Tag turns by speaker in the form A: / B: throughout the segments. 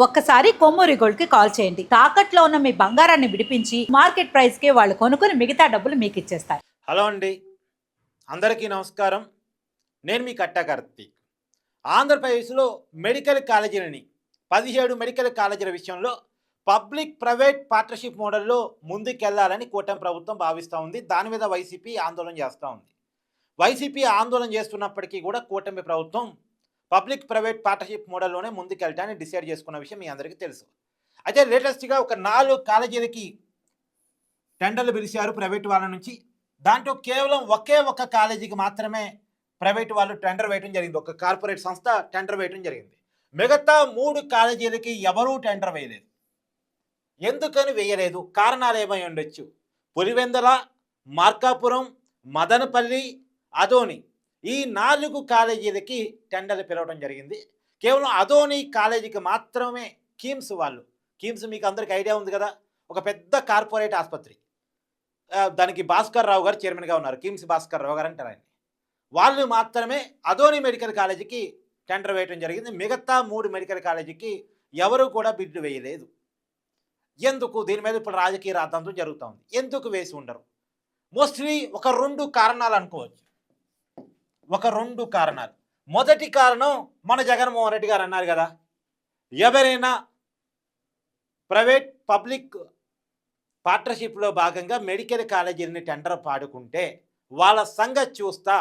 A: ఒక్కసారి కొమ్మూరి గోల్డ్కి కాల్ చేయండి. తాకట్లో ఉన్న మీ బంగారాన్ని విడిపించి మార్కెట్ ప్రైస్కి వాళ్ళు కొనుక్కుని మిగతా డబ్బులు మీకు ఇచ్చేస్తారు.
B: హలో అండి. అందరికీ నమస్కారం. నేను మీ కట్టా ఆంధ్రప్రదేశ్లో మెడికల్ కాలేజీలని పదిహేడు మెడికల్ కాలేజీల విషయంలో పబ్లిక్ ప్రైవేట్ పార్ట్నర్షిప్ మోడల్లో ముందుకెళ్ళాలని కూటమి ప్రభుత్వం భావిస్తూ ఉంది. దాని మీద వైసీపీ ఆందోళన చేస్తూ ఉంది. వైసీపీ ఆందోళన చేస్తున్నప్పటికీ కూడా కూటమి ప్రభుత్వం పబ్లిక్ ప్రైవేట్ పార్ట్నర్షిప్ మోడల్లోనే ముందుకెళ్ళటాన్ని డిసైడ్ చేసుకున్న విషయం మీ అందరికీ తెలుసు. అయితే లేటెస్ట్గా ఒక నాలుగు కాలేజీలకి టెండర్లు పిలిచారు ప్రైవేట్ వాళ్ళ నుంచి. దాంట్లో కేవలం ఒకే ఒక కాలేజీకి మాత్రమే ప్రైవేట్ వాళ్ళు టెండర్ వేయడం జరిగింది. ఒక కార్పొరేట్ సంస్థ టెండర్ వేయడం జరిగింది. మిగతా మూడు కాలేజీలకి ఎవరూ టెండర్ వేయలేదు. ఎందుకని వేయలేదు? కారణాలు ఏమై ఉండొచ్చు? పులివెందల మార్కాపురం మదనపల్లి అదోని ఈ నాలుగు కాలేజీలకి టెండర్లు పిలవడం జరిగింది. కేవలం అదోని కాలేజీకి మాత్రమే కీమ్స్ వాళ్ళు. కీమ్స్ మీకు అందరికి ఐడియా ఉంది కదా? ఒక పెద్ద కార్పొరేట్ ఆసుపత్రి. దానికి భాస్కర్ రావు గారు చైర్మన్గా ఉన్నారు. కిమ్స్ భాస్కర్ రావు గారు అంటారు ఆయన. వాళ్ళు మాత్రమే అదోని మెడికల్ కాలేజీకి టెండర్ వేయడం జరిగింది. మిగతా మూడు మెడికల్ కాలేజీకి ఎవరు కూడా బిడ్డు వేయలేదు. ఎందుకు? దీని మీద ఇప్పుడు రాజకీయ రాద్ధాంతం జరుగుతూ ఉంది. ఎందుకు వేసి ఉండరు? మోస్ట్లీ ఒక రెండు కారణాలు అనుకోవచ్చు. ఒక రెండు కారణాలు. మొదటి కారణం మన జగన్మోహన్ రెడ్డి గారు అన్నారు కదా ఎవరైనా ప్రైవేట్ పబ్లిక్ పార్ట్నర్షిప్లో భాగంగా మెడికల్ కాలేజీలని టెండర్ పాడుకుంటే వాళ్ళ సంగతి చూస్తా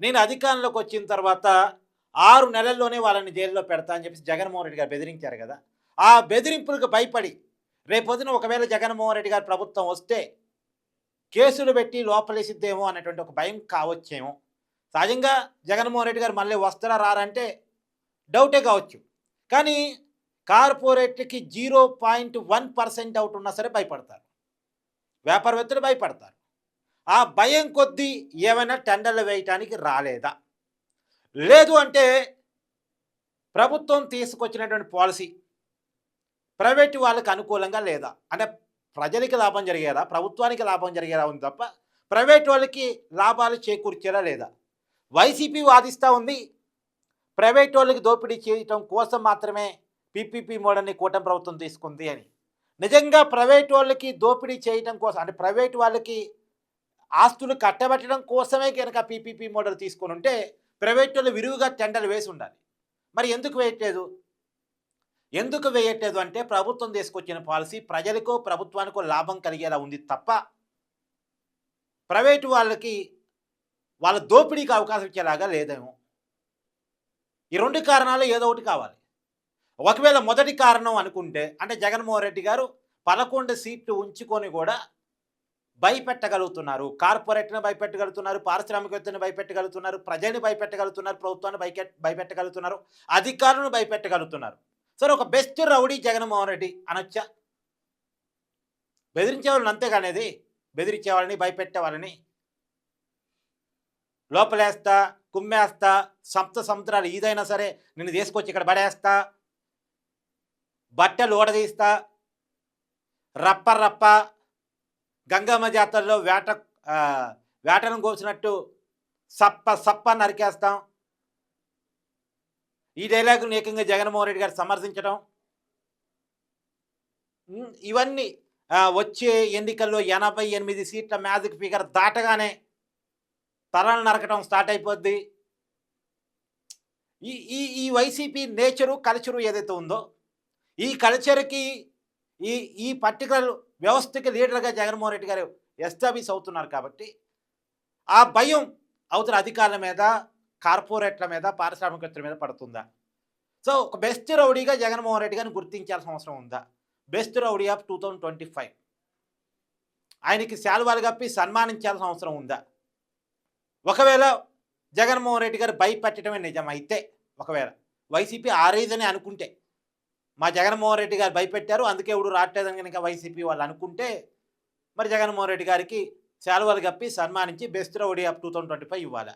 B: నేను అధికారంలోకి వచ్చిన తర్వాత ఆరు నెలల్లోనే వాళ్ళని జైల్లో పెడతా అని చెప్పేసి జగన్మోహన్ రెడ్డి గారు బెదిరించారు కదా ఆ బెదిరింపులకు భయపడి రేపొద్దున ఒకవేళ జగన్మోహన్ రెడ్డి గారు ప్రభుత్వం వస్తే కేసులు పెట్టి లోపలేసిద్దేమో అనేటువంటి ఒక భయం కావచ్చేమో. సహజంగా జగన్మోహన్ రెడ్డి గారు మళ్ళీ వస్తారా రారంటే డౌటే కావచ్చు. కానీ కార్పొరేట్కి zero point one percent out ఉన్నా సరే భయపడతారు. వ్యాపారవేత్తలు భయపడతారు. ఆ భయం కొద్దీ ఏమైనా టెండర్లు వేయటానికి రాలేదా? లేదు అంటే ప్రభుత్వం తీసుకొచ్చినటువంటి పాలసీ ప్రైవేటు వాళ్ళకి అనుకూలంగా లేదా? అంటే ప్రజలకి లాభం జరిగేదా? ప్రభుత్వానికి లాభం జరిగేలా ఉంది తప్ప ప్రైవేట్ వాళ్ళకి లాభాలు చేకూర్చేలా లేదా? వైసీపీ వాదిస్తూ ఉంది. ప్రైవేట్ వాళ్ళకి దోపిడీ చేయటం కోసం మాత్రమే పీపీపీ మోడల్ని కూటమి ప్రభుత్వం తీసుకుంది అని. నిజంగా ప్రైవేట్ వాళ్ళకి దోపిడీ చేయటం కోసం అంటే ప్రైవేట్ వాళ్ళకి ఆస్తులు కట్టబెట్టడం కోసమే కనుక పీపీపీ మోడల్ తీసుకొని ఉంటే ప్రైవేట్ వాళ్ళు విరివిగా టెండర్లు వేసి ఉండాలి. మరి ఎందుకు వేయట్లేదు? ఎందుకు వేయట్లేదు అంటే ప్రభుత్వం తీసుకొచ్చిన పాలసీ ప్రజలకో ప్రభుత్వానికో లాభం కలిగేలా ఉంది తప్ప ప్రైవేటు వాళ్ళకి వాళ్ళ దోపిడీకి అవకాశం ఇచ్చేలాగా లేదేమో. ఈ రెండు కారణాలు ఏదో ఒకటి కావాలి. ఒకవేళ మొదటి కారణం అనుకుంటే అంటే జగన్మోహన్ రెడ్డి గారు పదకొండు సీట్లు ఉంచుకొని కూడా భయపెట్టగలుగుతున్నారు. కార్పొరేట్ని భయపెట్టగలుగుతున్నారు పారిశ్రామికవేత్తని భయపెట్టగలుగుతున్నారు ప్రజల్ని భయపెట్టగలుగుతున్నారు ప్రభుత్వాన్ని భయకె భయపెట్టగలుగుతున్నారు అధికారులను భయపెట్టగలుగుతున్నారు. సరే ఒక బెస్ట్ రౌడీ జగన్మోహన్ రెడ్డి అనొచ్చా? బెదిరించే వాళ్ళని అంతేగానేది. బెదిరించే వాళ్ళని భయపెట్టే వాళ్ళని లోపలేస్తా కుమ్మేస్తా సప్త సముద్రాలు ఏదైనా సరే నిన్ను తీసుకొచ్చి ఇక్కడ పడేస్తా. బట్టలు ఊడదీస్తా. రప్ప రప్ప గంగమ్మ జాతరలో వేట వేటను కోసినట్టు సప్ప సప్ప నరికేస్తాం. ఈ డైలాగును ఏకంగా జగన్మోహన్ రెడ్డి గారు సమర్థించడం ఇవన్నీ వచ్చే ఎన్నికల్లో ఎనభై ఎనిమిది సీట్ల మ్యాజిక్ ఫిగర్ దాటగానే తరాలు నరకటం స్టార్ట్ అయిపోద్ది. ఈ ఈ ఈ వైసీపీ నేచరు కల్చరు ఏదైతే ఉందో ఈ కల్చర్కి ఈ ఈ పర్టికులర్ వ్యవస్థకి లీడర్గా జగన్మోహన్ రెడ్డి గారు ఎస్టాబ్లిష్ అవుతున్నారు కాబట్టి ఆ భయం అవుతున్న అధికారుల మీద కార్పొరేట్ల మీద పారిశ్రామికవేత్తల మీద పడుతుందా? సో ఒక బెస్ట్ రౌడీగా జగన్మోహన్ రెడ్డి గారిని గుర్తించాల్సిన అవసరం ఉందా? Best rowdy of two thousand twenty five. ఆయనకి శాలువాలు కప్పి సన్మానించాల్సిన అవసరం ఉందా? ఒకవేళ జగన్మోహన్ రెడ్డి గారు భయపెట్టడమే నిజమైతే ఒకవేళ వైసీపీ ఆరేదని అనుకుంటే మా జగన్మోహన్ రెడ్డి గారు భయపెట్టారు అందుకే ఇప్పుడు రావట్లేదని కనుక వైసీపీ వాళ్ళు అనుకుంటే మరి జగన్మోహన్ రెడ్డి గారికి శాలువాలు కప్పి సన్మానించి best rowdy of two thousand twenty five ఇవ్వాలి?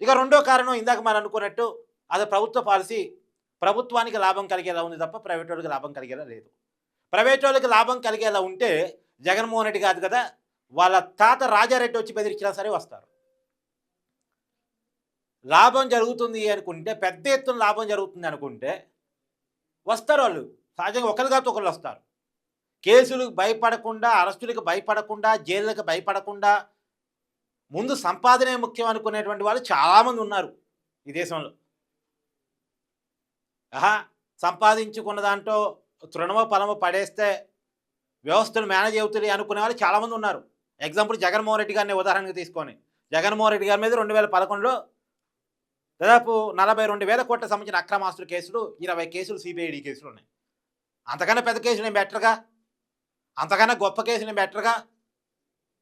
B: ఇక రెండో కారణం ఇందాక మనం అనుకున్నట్టు అది ప్రభుత్వ పాలసీ ప్రభుత్వానికి లాభం కలిగేలా ఉంది తప్ప ప్రైవేట్ వాళ్ళకి లాభం కలిగేలా లేదు. ప్రైవేట్ వాళ్ళకి లాభం కలిగేలా ఉంటే జగన్మోహన్ రెడ్డి కాదు కదా వాళ్ళ తాత రాజారెడ్డి వచ్చి బెదిరించినా సరే వస్తారు. లాభం జరుగుతుంది అనుకుంటే పెద్ద ఎత్తున లాభం జరుగుతుంది అనుకుంటే వస్తారు వాళ్ళు. సహజంగా ఒకరు కాదు ఒకళ్ళు వస్తారు. కేసులకు భయపడకుండా అరెస్టులకు భయపడకుండా జైళ్ళకు భయపడకుండా ముందు సంపాదనే ముఖ్యం అనుకునేటువంటి వాళ్ళు చాలామంది ఉన్నారు ఈ దేశంలో. ఆహా సంపాదించుకున్న దాంట్లో తృణమో పలమో పడేస్తే వ్యవస్థను మేనేజ్ అవుతుంది అనుకునే వాళ్ళు చాలామంది ఉన్నారు. ఎగ్జాంపుల్ జగన్మోహన్ రెడ్డి గారిని ఉదాహరణకు తీసుకొని జగన్మోహన్ రెడ్డి గారి మీద రెండు వేల పదకొండులో దాదాపు నలభై రెండు వేల కోట్ల సంబంధించిన అక్రమాస్తుల కేసులు ఇరవై కేసులు సిబిఐడి కేసులు ఉన్నాయి. అంతకన్నా పెద్ద కేసు నేను బెటర్గా? అంతకన్నా గొప్ప కేసు నేను బెటర్గా?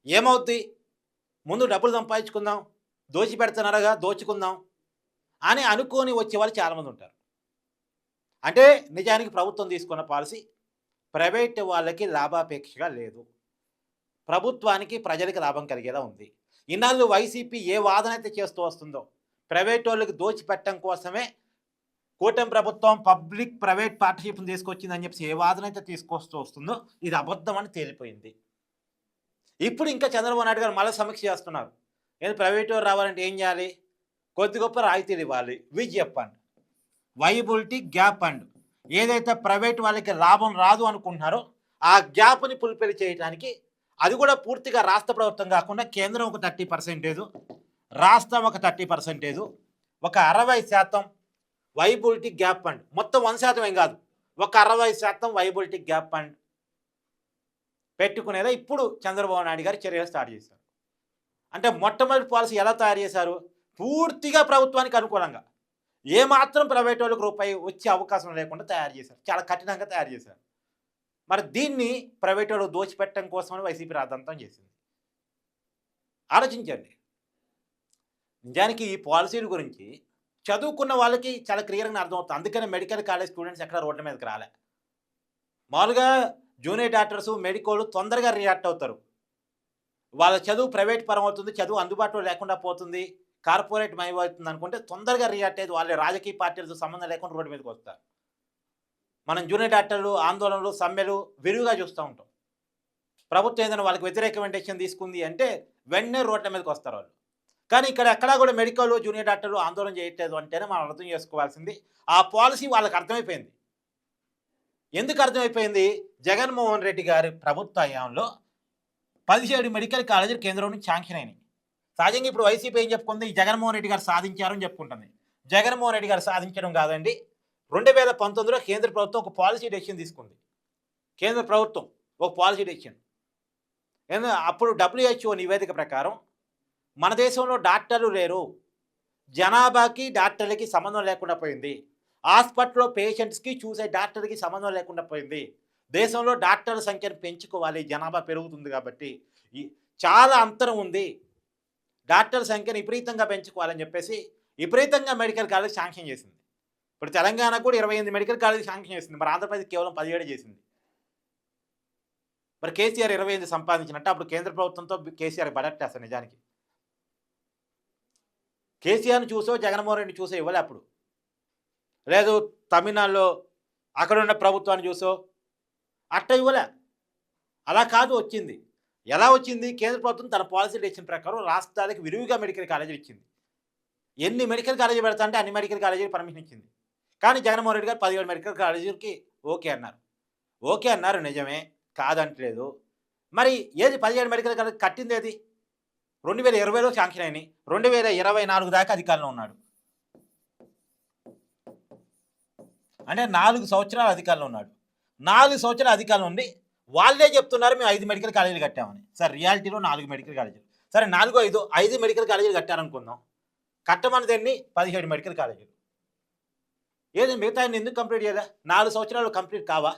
B: ఏమవుద్ది? ముందు డబ్బులు సంపాదించుకుందాం దోచి పెడుతున్నారుగా దోచుకుందాం అని అనుకొని వచ్చే వాళ్ళు చాలామంది ఉంటారు. అంటే నిజానికి ప్రభుత్వం తీసుకున్న పాలసీ ప్రైవేట్ వాళ్ళకి లాభాపేక్షగా లేదు. ప్రభుత్వానికి ప్రజలకి లాభం కలిగేలా ఉంది. ఇన్నాళ్ళు వైసీపీ ఏ వాదన అయితే చేస్తూ వస్తుందో ప్రైవేట్ వాళ్ళకి దోచిపెట్టడం కోసమే కూటమి ప్రభుత్వం పబ్లిక్ ప్రైవేట్ పార్ట్నర్షిప్ని తీసుకొచ్చిందని చెప్పి ఏ వాదన అయితే తీసుకొస్తూ వస్తుందో ఇది అబద్ధం అని తేలిపోయింది. ఇప్పుడు ఇంకా చంద్రబాబు నాయుడు గారు మళ్ళీ సమీక్ష చేస్తున్నారు. నేను ప్రైవేట్ వారు రావాలంటే ఏం చేయాలి? కొద్ది గొప్ప రాయితీలు ఇవ్వాలి. విజ్ చెప్పండి వైబిలిటీ గ్యాప్ అండ్ ఏదైతే ప్రైవేట్ వాళ్ళకి లాభం రాదు అనుకుంటున్నారో ఆ గ్యాప్ని ఫుల్ఫిల్ చేయడానికి అది కూడా పూర్తిగా రాష్ట్ర ప్రభుత్వం కాకుండా కేంద్రం ఒక థర్టీ పర్సెంటేజ్ రాష్ట్రం ఒక థర్టీ పర్సెంటేజ్ ఒక అరవై శాతం వైబిలిటీ గ్యాప్ ఫండ్. మొత్తం వన్ శాతం ఏం కాదు ఒక అరవై శాతం వైబిలిటీ గ్యాప్ ఫండ్ పెట్టుకునేదా ఇప్పుడు చంద్రబాబు నాయుడు గారు చర్యలు స్టార్ట్ చేశారు. అంటే మొట్టమొదటి పాలసీ ఎలా తయారు చేశారు? పూర్తిగా ప్రభుత్వానికి అనుకూలంగా. ఏమాత్రం ప్రైవేట్ వాళ్ళకి రూపాయి వచ్చే అవకాశం లేకుండా తయారు చేశారు. చాలా కఠినంగా తయారు చేశారు. మరి దీన్ని ప్రైవేట్ వాళ్ళు దోచిపెట్టడం కోసమని వైసీపీ రాద్దంతం చేసింది. ఆలోచించండి. నిజానికి ఈ పాలసీల గురించి చదువుకున్న వాళ్ళకి చాలా క్లియర్గా అర్థమవుతుంది. అందుకనే మెడికల్ కాలేజ్ స్టూడెంట్స్ ఎక్కడ రోడ్ల మీదకి రాలే. మామూలుగా జూనియర్ డాక్టర్స్ మెడికోలు తొందరగా రియాక్ట్ అవుతారు. వాళ్ళ చదువు ప్రైవేట్ పరం అవుతుంది చదువు అందుబాటులో లేకుండా పోతుంది కార్పొరేట్ మయమవుతుంది అనుకుంటే తొందరగా రియాక్ట్ అయ్యేది వాళ్ళ. రాజకీయ పార్టీలతో సంబంధం లేకుండా రోడ్డు మీదకి వస్తారు. మనం జూనియర్ డాక్టర్లు ఆందోళనలు సమ్మెలు విరివిగా చూస్తూ ఉంటాం. ప్రభుత్వం ఏదైనా వాళ్ళకి వ్యతిరేకమెంటేషన్ తీసుకుంది అంటే వెంటనే రోడ్ల మీదకి వస్తారు వాళ్ళు. కానీ ఇక్కడ ఎక్కడా కూడా మెడికల్ జూనియర్ డాక్టర్లు ఆందోళన చేయట్లేదు అంటేనే మనం అర్థం చేసుకోవాల్సింది. ఆ పాలసీ వాళ్ళకి అర్థమైపోయింది. ఎందుకు అర్థమైపోయింది? జగన్మోహన్ రెడ్డి గారి ప్రభుత్వ హయాంలో పదిహేడు మెడికల్ కాలేజీలు కేంద్రం నుంచి శాంక్షన్ అయినాయి. సహజంగా ఇప్పుడు వైసీపీ ఏం చెప్పుకుంది? జగన్మోహన్ రెడ్డి గారు సాధించారని చెప్పుకుంటుంది. జగన్మోహన్ రెడ్డి గారు సాధించడం కాదండి. రెండు వేల పంతొమ్మిదిలో కేంద్ర ప్రభుత్వం ఒక పాలసీ డెసిషన్ తీసుకుంది. కేంద్ర ప్రభుత్వం ఒక పాలసీ డెసిషన్. ఏందో అప్పుడు డబ్ల్యూహెచ్ఓ నివేదిక ప్రకారం మన దేశంలో డాక్టర్లు లేరు. జనాభాకి డాక్టర్లకి సంబంధం లేకుండా పోయింది. హాస్పిటల్లో పేషెంట్స్కి చూసే డాక్టర్కి సంబంధం లేకుండా పోయింది. దేశంలో డాక్టర్ల సంఖ్యను పెంచుకోవాలి. జనాభా పెరుగుతుంది కాబట్టి ఈ చాలా అంతరం ఉంది. డాక్టర్ల సంఖ్యను విపరీతంగా పెంచుకోవాలని చెప్పేసి విపరీతంగా మెడికల్ కాలేజ్ శాంక్షన్ చేసింది. ఇప్పుడు తెలంగాణ కూడా ఇరవై ఎనిమిది మెడికల్ కాలేజ్ శాంక్షన్ చేసింది. మరి ఆంధ్రప్రదేశ్ కేవలం పదిహేడు చేసింది. మరి కేసీఆర్ ఇరవై ఎనిమిది సంపాదించినట్టు అప్పుడు కేంద్ర ప్రభుత్వంతో కేసీఆర్ బడట్టేస్తారు నిజానికి. కేసీఆర్ని చూసో జగన్మోహన్ రెడ్డి చూసో ఇవ్వలే అప్పుడు. లేదు తమిళనాడులో అక్కడున్న ప్రభుత్వాన్ని చూసో అట్ట ఇవ్వలే. అలా కాదు వచ్చింది. ఎలా వచ్చింది? కేంద్ర ప్రభుత్వం తన పాలసీ డెసిషన్ ప్రకారం రాష్ట్రాలకు విరివిగా మెడికల్ కాలేజీలు ఇచ్చింది. ఎన్ని మెడికల్ కాలేజీలు పెడతా అంటే అన్ని మెడికల్ కాలేజీలు పర్మిషన్ ఇచ్చింది. కానీ జగన్మోహన్ రెడ్డి గారు పదిహేడు మెడికల్ కాలేజీలకి ఓకే అన్నారు. ఓకే అన్నారు నిజమే. కాదంటలేదు. మరి ఏది పదిహేడు మెడికల్ కాలేజ్ కట్టింది ఏది? రెండు వేల ఇరవైలో శాంక్షన్ అయినాయి. రెండు వేల ఇరవై నాలుగు దాకా అధికారంలో ఉన్నాడు. అంటే నాలుగు సంవత్సరాలు అధికారంలో ఉన్నాడు. నాలుగు సంవత్సరాలు అధికారంలో ఉండి వాళ్ళే చెప్తున్నారు మేము ఐదు మెడికల్ కాలేజీలు కట్టామని. సార్ రియాలిటీలో నాలుగు మెడికల్ కాలేజీలు. సరే నాలుగు ఐదు ఐదు మెడికల్ కాలేజీలు కట్టారనుకుందాం. కట్టమని ఎన్ని పదిహేడు మెడికల్ కాలేజీలు. ఏది మిగతా ఎందుకు కంప్లీట్ చేయదా నాలుగు సంవత్సరాలు కంప్లీట్ కావా?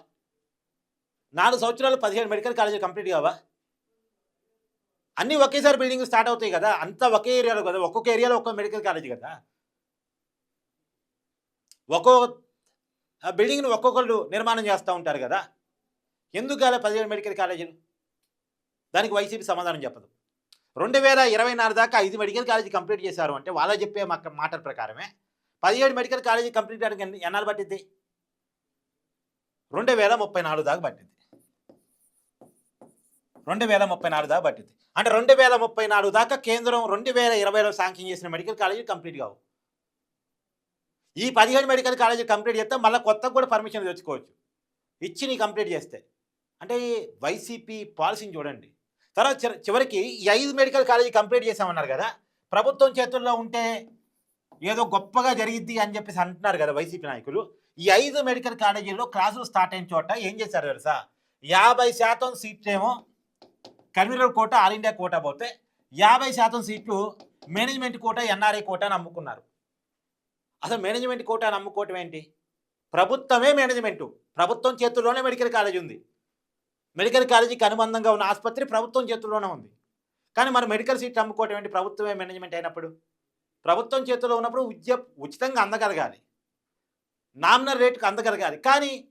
B: నాలుగు సంవత్సరాలు పదిహేడు మెడికల్ కాలేజీలు కంప్లీట్ కావా? అన్నీ ఒకేసారి బిల్డింగ్ స్టార్ట్ అవుతాయి కదా అంతా ఒకే ఏరియాలో కదా ఒక్కొక్క ఏరియాలో ఒక్కొక్క మెడికల్ కాలేజ్ కదా. ఒక్కొక్క బిల్డింగ్ను ఒక్కొక్కళ్ళు నిర్మాణం చేస్తూ ఉంటారు కదా. ఎందుకు కాలే పదిహేడు మెడికల్ కాలేజీలు? దానికి వైసీపీ సమాధానం చెప్పదు. రెండు వేల ఇరవై నాలుగు దాకా ఐదు మెడికల్ కాలేజీ కంప్లీట్ చేశారు అంటే వాళ్ళ చెప్పే మాటల ప్రకారమే. పదిహేడు మెడికల్ కాలేజీ కంప్లీట్ చేయడానికి ఎన్నాళ్ళు పట్టింది రెండు వేల ముప్పై నాలుగు దాకా పట్టింది రెండు వేల ముప్పై నాలుగు దాకా పట్టింది అంటే రెండు వేల ముప్పై నాలుగు దాకా కేంద్రం రెండు వేల ఇరవైలో శాంక్షన్ చేసిన మెడికల్ కాలేజీ కంప్లీట్ కావు. ఈ పదిహేను మెడికల్ కాలేజీ కంప్లీట్ చేస్తే మళ్ళీ కొత్తగా కూడా పర్మిషన్ తెచ్చుకోవచ్చు. ఇచ్చి నీ కంప్లీట్ చేస్తే. అంటే వైసీపీ పాలసీని చూడండి. తర్వాత చివరికి ఈ ఐదు మెడికల్ కాలేజీ కంప్లీట్ చేసామన్నారు కదా ప్రభుత్వం చేతుల్లో ఉంటే ఏదో గొప్పగా జరిగిద్ది అని చెప్పేసి అంటున్నారు కదా వైసీపీ నాయకులు. ఈ ఐదు మెడికల్ కాలేజీల్లో క్లాసులు స్టార్ట్ అయిన చోట ఏం చేశారు తెలుసా? యాభై శాతం సీట్లేమో ఏమో convener quota all India quota పోతే యాభై శాతం సీట్లు మేనేజ్మెంట్ కోట ఎన్ఆర్ఐ కోట అని అమ్ముకున్నారు. అసలు మేనేజ్మెంట్ కోట అని అమ్ముకోవటం ఏంటి? ప్రభుత్వమే మేనేజ్మెంటు. ప్రభుత్వం చేతుల్లోనే మెడికల్ కాలేజ్ ఉంది. మెడికల్ కాలేజీకి అనుబంధంగా ఉన్న ఆసుపత్రి ప్రభుత్వం చేతుల్లోనే ఉంది. కానీ మరి మెడికల్ సీట్లు అమ్ముకోవటం ఏంటి? ప్రభుత్వమే మేనేజ్మెంట్ అయినప్పుడు? ప్రభుత్వం చేతుల్లో ఉన్నప్పుడు ఉద్య ఉచితంగా అందగలగాలి. నామినల్ రేటుకు అందగలగాలి. కానీ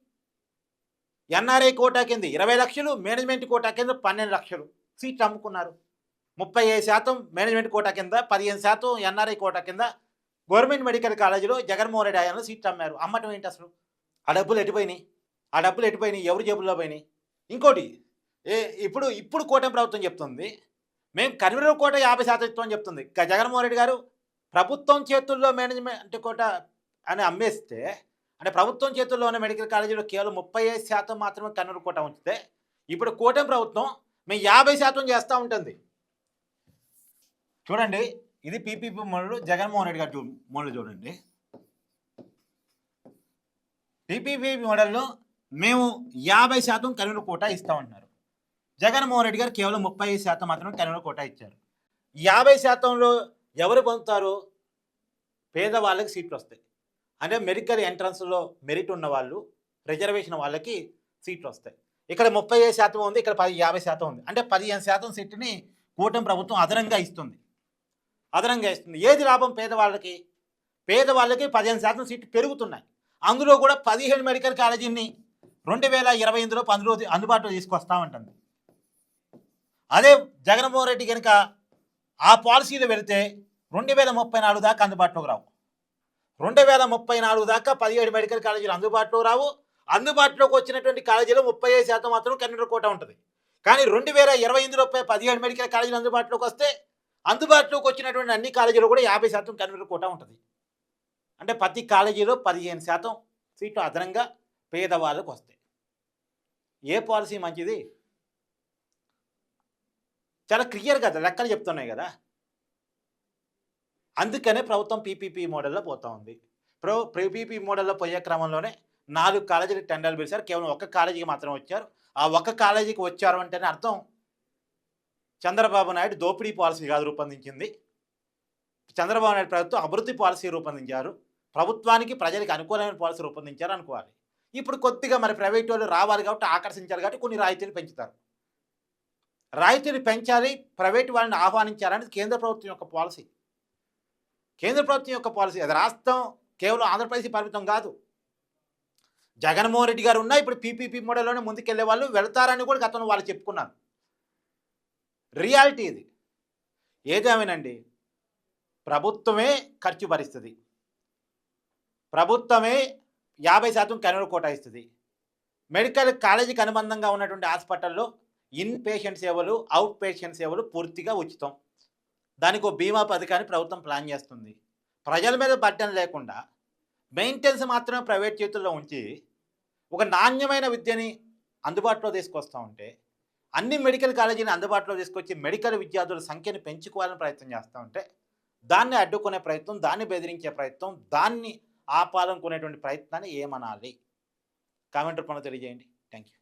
B: ఎన్ఆర్ఐ కోటా కింద ఇరవై లక్షలు మేనేజ్మెంట్ కోటా కింద పన్నెండు లక్షలు సీట్లు అమ్ముకున్నారు. ముప్పై ఐదు శాతం మేనేజ్మెంట్ కోటా కింద పదిహేను శాతం ఎన్ఆర్ఐ కోటా కింద. గవర్నమెంట్ మెడికల్ కాలేజీలో జగన్మోహన్ రెడ్డి ఆయన సీట్లు అమ్మారు. అమ్మటం ఏంటి అసలు? ఆ డబ్బులు ఎటుపోయినాయి ఆ డబ్బులు ఎటుపోయినాయి ఎవరి జేబుల్లో పోయినాయి? ఇంకోటి ఏ ఇప్పుడు ఇప్పుడు కూటమి ప్రభుత్వం చెప్తుంది మేము కన్వీనర్ కోట యాభై శాతం ఇస్తామని చెప్తుంది. జగన్మోహన్ రెడ్డి గారు ప్రభుత్వం చేతుల్లో మేనేజ్మెంట్ కోట అని అమ్మేస్తే అంటే ప్రభుత్వం చేతుల్లో ఉన్న మెడికల్ కాలేజీలో కేవలం ముప్పై ఐదు శాతం మాత్రమే కన్నూరు కోట ఉంచితే ఇప్పుడు కూటమి ప్రభుత్వం మేము యాభై శాతం చేస్తూ ఉంటుంది. చూడండి ఇది పీపీపీ మోడల్ జగన్మోహన్ రెడ్డి గారు చూ మోడల్ చూడండి. పీపీపీ మోడల్లో మేము యాభై శాతం కన్వీనర్ కోటా ఇస్తామంటున్నారు జగన్మోహన్ రెడ్డి గారు కేవలం ముప్పై ఐదు శాతం మాత్రమే కన్వీనర్ కోటా ఇచ్చారు. యాభై శాతంలో ఎవరు పొందుతారు? పేదవాళ్ళకి సీట్లు వస్తాయి. అంటే మెడికల్ ఎంట్రన్స్లో మెరిట్ ఉన్న వాళ్ళు రిజర్వేషన్ వాళ్ళకి సీట్లు వస్తాయి. ఇక్కడ ముప్పై శాతం ఉంది ఇక్కడ పది యాభై శాతం ఉంది. అంటే పదిహేను శాతం సీట్ని కూటమి ప్రభుత్వం అదనంగా ఇస్తుంది. అదనంగా ఇస్తుంది. ఏది లాభం పేదవాళ్ళకి? పేదవాళ్ళకి పదిహేను శాతం సీట్లు పెరుగుతున్నాయి. అందులో కూడా పదిహేను మెడికల్ కాలేజీని రెండు వేల ఇరవై ఎనిమిదిలో పందులో అందుబాటులో తీసుకొస్తామంటుంది. అదే జగన్మోహన్ రెడ్డి కనుక ఆ పాలసీలో వెళితే రెండు వేల ముప్పై నాలుగు దాకా అందుబాటులోకి రావు. రెండు వేల ముప్పై నాలుగు దాకా పదిహేడు మెడికల్ కాలేజీలు అందుబాటులో రావు. అందుబాటులోకి వచ్చినటువంటి కాలేజీలో ముప్పై ఐదు శాతం మాత్రం కన్నడ కోట ఉంటుంది. కానీ రెండు వేల ఇరవై ఎనిమిదిలో పదిహేడు మెడికల్ కాలేజీలు అందుబాటులోకి వస్తే అందుబాటులోకి వచ్చినటువంటి అన్ని కాలేజీలు కూడా యాభై శాతం కన్నడ కోట ఉంటుంది. అంటే ప్రతి కాలేజీలో పదిహేను శాతం సీట్లు అదనంగా పేదవాళ్ళకు వస్తాయి. ఏ పాలసీ మంచిది? చాలా క్లియర్ కదా లెక్కలు చెప్తున్నాయి కదా. అందుకనే ప్రభుత్వం పీపీపీ మోడల్లో పోతా ఉంది. ప్రో పీపీపీ మోడల్లో పోయే క్రమంలోనే నాలుగు కాలేజీలకు టెండర్లు పిలిచారు కేవలం ఒక్క కాలేజీకి మాత్రం వచ్చారు. ఆ ఒక్క కాలేజీకి వచ్చారు అంటేనే అర్థం చంద్రబాబు నాయుడు దోపిడీ పాలసీ కాదు రూపొందించింది. చంద్రబాబు నాయుడు ప్రభుత్వం అభివృద్ధి పాలసీ రూపొందించారు. ప్రభుత్వానికి ప్రజలకు అనుకూలమైన పాలసీ రూపొందించారు అనుకోవాలి. ఇప్పుడు కొద్దిగా మరి ప్రైవేట్ వాళ్ళు రావాలి కాబట్టి ఆకర్షించాలి కాబట్టి కొన్ని రాయితీలు పెంచుతారు. రాయితీలు పెంచాలి ప్రైవేట్ వాళ్ళని ఆహ్వానించాలనేది కేంద్ర ప్రభుత్వం యొక్క పాలసీ. కేంద్ర ప్రభుత్వం యొక్క పాలసీ అది రాష్ట్రం కేవలం ఆంధ్రప్రదేశ్ పరిమితం కాదు. జగన్మోహన్ రెడ్డి గారు ఉన్నా ఇప్పుడు పీపీపీ మోడల్లోనే ముందుకెళ్ళే వాళ్ళు వెళ్తారని కూడా గతంలో వాళ్ళు చెప్పుకున్నారు. రియాలిటీ ఇది. ఏదేమైనండి? ప్రభుత్వమే ఖర్చు భరిస్తుంది. ప్రభుత్వమే యాభై శాతం కనుగోలు కోటాయిస్తుంది మెడికల్ కాలేజీకి అనుబంధంగా ఉన్నటువంటి హాస్పిటల్లో ఇన్ పేషెంట్ సేవలు అవుట్ పేషెంట్ సేవలు పూర్తిగా ఉచితం. దానికి ఒక బీమా పథకాన్ని ప్రభుత్వం ప్లాన్ చేస్తుంది. ప్రజల మీద బడ్డన లేకుండా మెయింటెనెన్స్ మాత్రమే ప్రైవేట్ చేతుల్లో ఉంచి ఒక నాణ్యమైన విద్యని అందుబాటులో తీసుకొస్తూ ఉంటే అన్ని మెడికల్ కాలేజీని అందుబాటులో తీసుకొచ్చి మెడికల్ విద్యార్థుల సంఖ్యను పెంచుకోవాలని ప్రయత్నం చేస్తూ ఉంటే దాన్ని అడ్డుకునే ప్రయత్నం దాన్ని బెదిరించే ప్రయత్నం దాన్ని ఆపాలనుకునేటువంటి ప్రయత్నాన్ని ఏమనాలి? కామెంట్ రూపంలో తెలియజేయండి. Thank you